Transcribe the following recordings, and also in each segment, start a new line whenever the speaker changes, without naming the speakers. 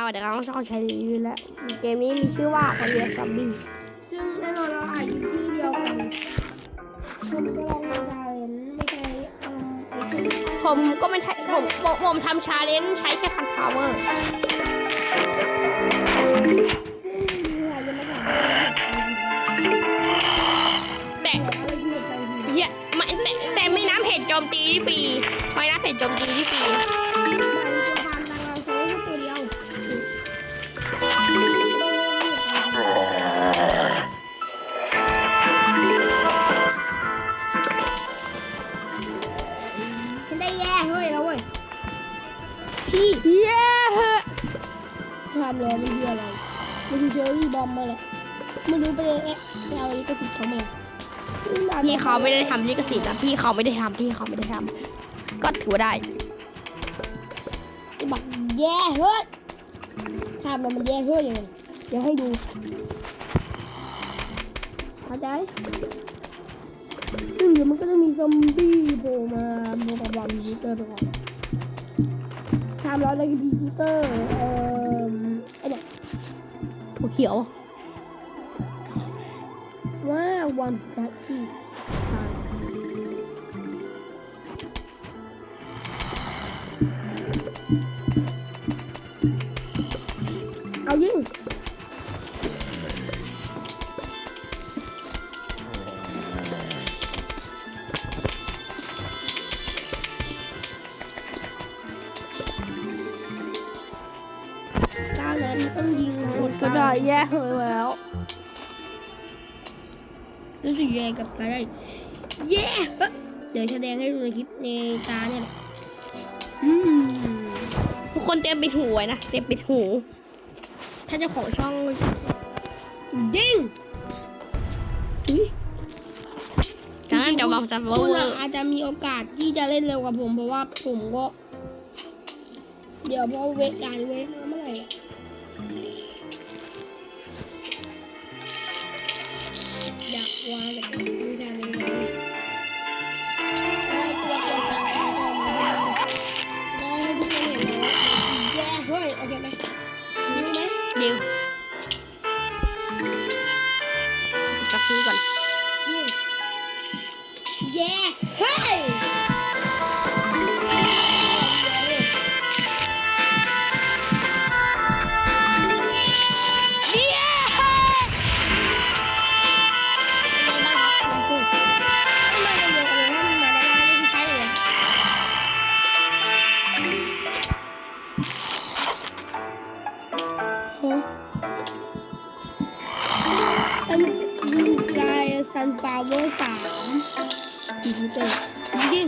เอาเดี๋ยวเราต้องใช้รีวิวแล้ว เกมนี้มีชื่อว่าคอนเวียซอมบี้
ซึ่งแน่นอนเราอาจอยู่ที่เดียวกันผมก็ลองมาดาเลนไม่ใช่เอาไอ้ที่
ผมก็ไม่ใช่ผมผมผมทำชาเลนจ์ใช้แค่ฟันฟลาวเวอร์
ซึ่งเราจะมาถามว่า
แต่
อะไรคือเหตุการณ์ที่
เหี้ยไม่แต่แต่มีน้ำเห็ดโจมตีที่ฟรีไม่น้ำเห็ดโจมตีที่ฟรี
อเชอรี่บอมมาเลยไม่รู้ไปเลยไปเอาลิขสิทธิ์เขามา
พี่เขาไม่ได้ทำลิขสิทธิ์นะพี่เขาไม่ได้ทำพี่เขาไม่ได้ทำก็ถือว่าได้
บักแย่เฮ้ยทำแล้วมันแย่เฮ้ยยังไงเดี๋ยวให้ดูเข้าใจซึ่งเดี๋ยวมันก็จะมีซอมบี้โผล่มาโผล่มาบอมพีเตอร์ไปก่อนทำแล้วแล้วก็พีเตอร์เอ่อไอ้เนี่ย
ถั่วเขียว
ว่าวันสักที่ทางเอายิง เจ้านั้นต้องยิงหม ง ด
ก็ได้แย่เฮยแล้ว
รู้สึกยังไงกับการได้เย้เอ้ยเดี๋ยวแสดงให้ดูในคลิปในตาเนี่ยแหละอืม
ทุกคนเตรียมปิดหูไว้นะเตรียมปิดหู ถ้าเจ้าของช่อง
ยิงอุ้ย
ดังนั้นเดี๋ยวเราจะเวอ
คุณ
ร์
อะอาจจะมีโอกาสที่จะเล่นเร็วกว่าผมเพราะว่าผมก็ เดี๋ยวพอเวทการเวทมาเมื่อไหร่ วางแต่ไม่รู้ทางยังไงเอ้ยตัวตัวกลางตัวออกมาพอดีได้ให้ที่เราเห็นแล้วแย่เฮ้ยโอเคไหมรู้ไหม
ดิวจะซื้อก่อน
ยิงแย่เฮ้ย อันกลายซันฟลาวเวอร์สามคอมพิวเตอร์ยิง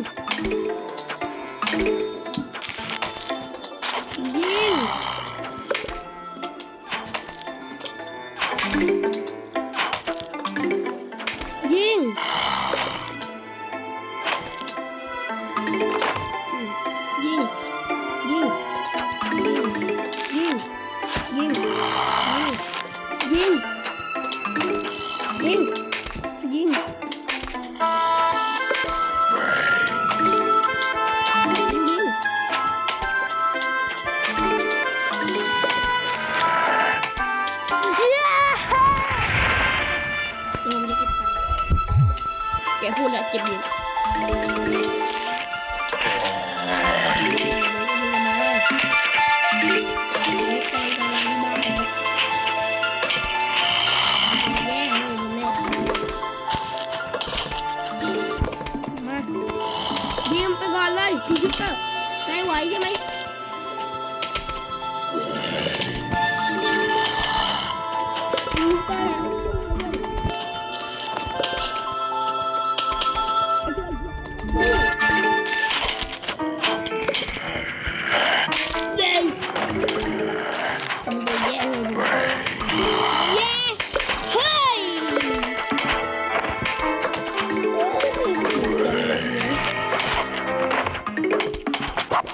ยวผมจะเก็บตังค์
แกพูดแล้วเก็บอยู่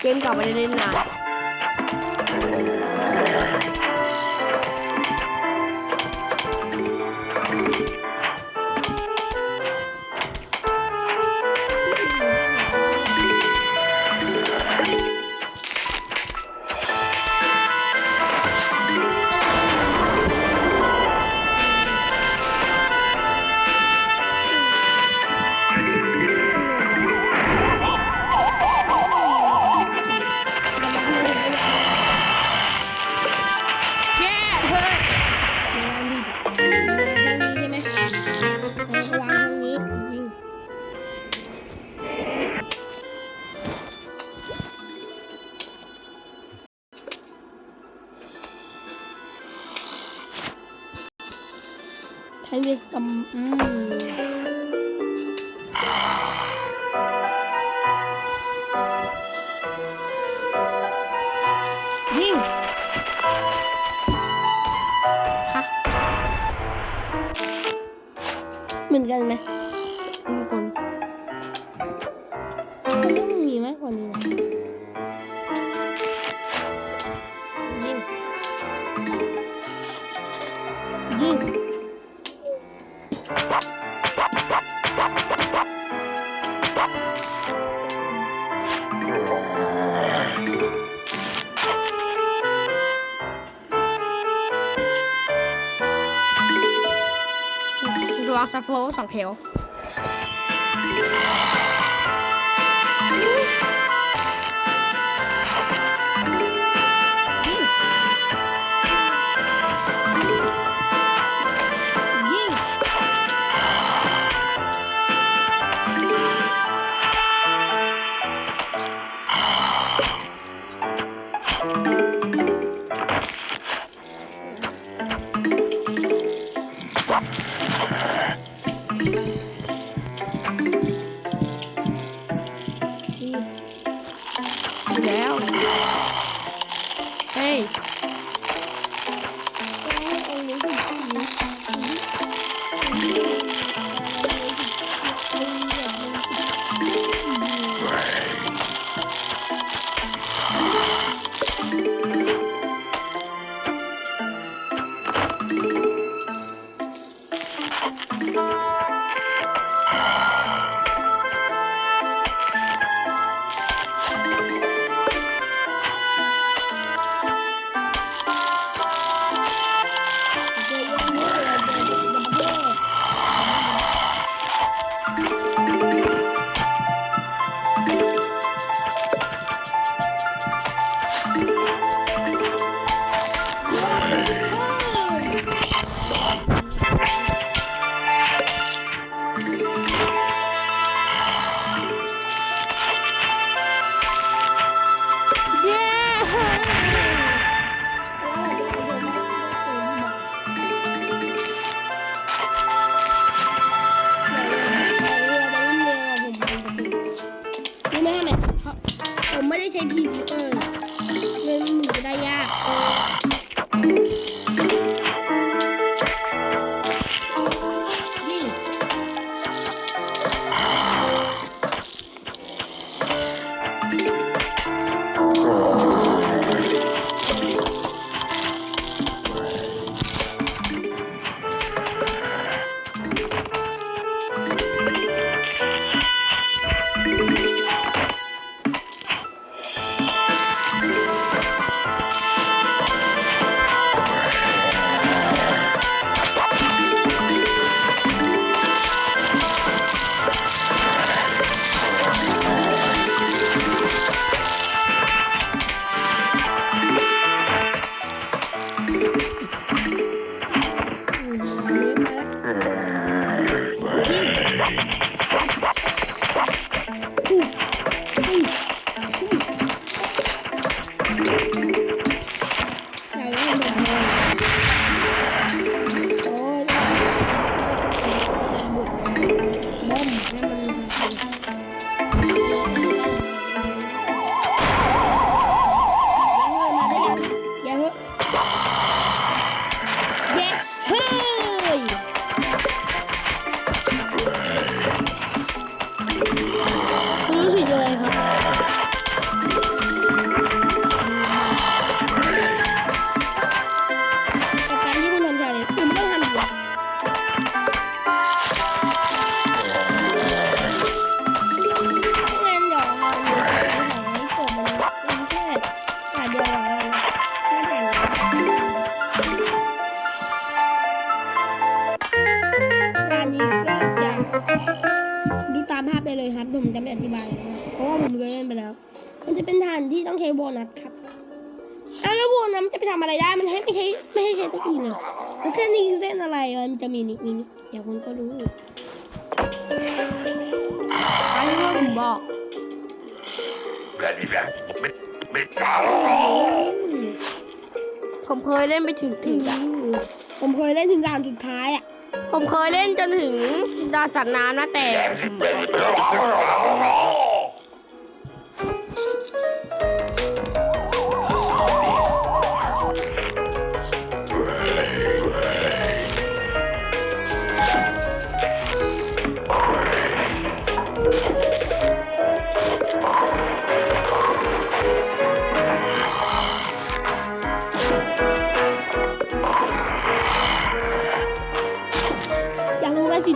เก
มเก่าไม่ได้เล่นนาน
Have some. Mm.
Hah. Bin
gelme. 放掉。 อา
แล้ว
วัวนั้นจะไปทำอะไรได้ มันให้ไม่ใช่ไม่ให้ใช้ตะกี้เลยแล้วเส้นนี้เส้นอะไรมันจะมีนี่มีนี่เดี๋ยวคุณก็รู้
อันว่าผมบอกผมเคยเล่นไปถึงถึงอ
ผมเคยเล่นถึงการสุดท้ายอะ
ผมเคยเล่นจนถึงดานสัตว์น้ำนะแต่
ทั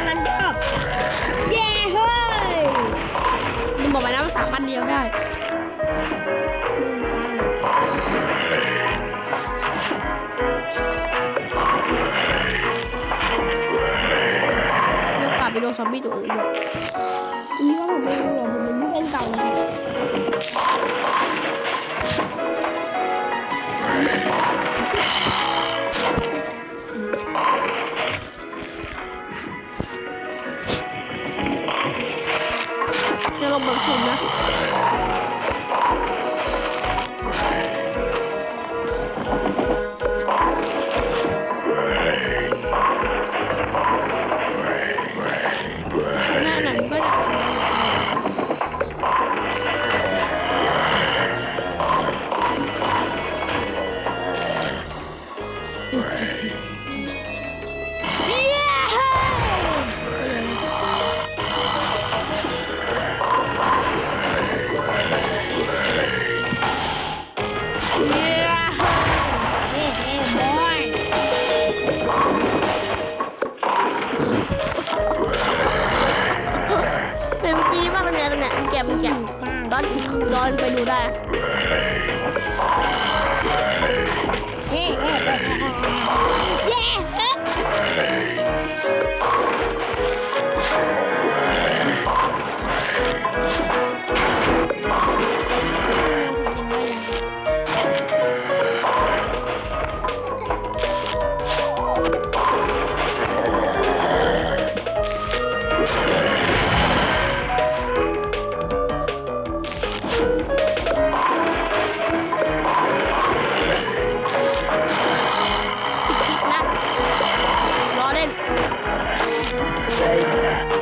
้งนั้นก็เย้เฮ้ย
มันบอกมาแล้วมันสามารถเลี้ยวได้โอกาสไปโดนซอมบี้ตัวอื่นด้วย
你把后面留着，我们明天搞来。这老板疯了。 เป็
นปีมากเลยนะตรงเนี้ยเก็บมันแกะย้อนย้อนไปดูได้ Save